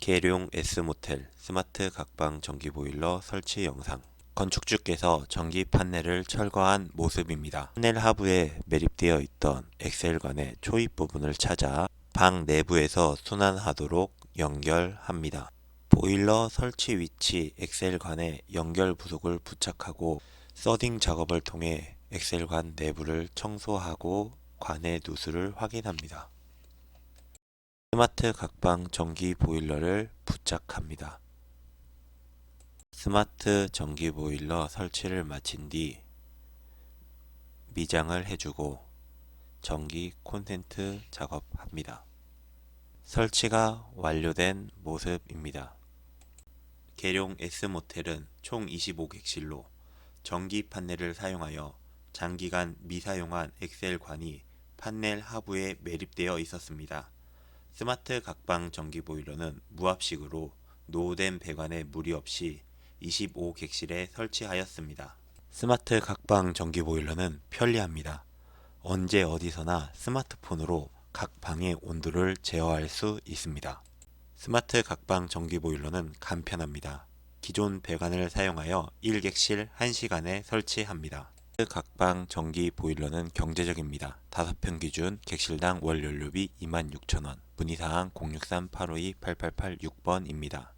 계룡 S모텔 스마트 각방 전기 보일러 설치 영상 건축주께서 전기 판넬을 철거한 모습입니다. 판넬 하부에 매립되어 있던 엑셀관의 초입 부분을 찾아 방 내부에서 순환하도록 연결합니다. 보일러 설치 위치 엑셀관에 연결 부속을 부착하고 서딩 작업을 통해 엑셀관 내부를 청소하고 관의 누수를 확인합니다. 스마트 각방 전기 보일러를 부착합니다. 스마트 전기 보일러 설치를 마친 뒤 미장을 해주고 전기 콘센트 작업합니다. 설치가 완료된 모습입니다. 계룡 S모텔은 총 25객실로 전기 판넬을 사용하여 장기간 미사용한 엑셀관이 판넬 하부에 매립되어 있었습니다. 스마트 각방 전기 보일러는 무압식으로 노후된 배관에 무리 없이 25객실에 설치하였습니다. 스마트 각방 전기 보일러는 편리합니다. 언제 어디서나 스마트폰으로 각 방의 온도를 제어할 수 있습니다. 스마트 각방 전기 보일러는 간편합니다. 기존 배관을 사용하여 1객실 1시간에 설치합니다. 각방 전기 보일러는 경제적입니다. 5평 기준 객실당 월 연료비 26,000원. 문의사항 063-852-8886번입니다.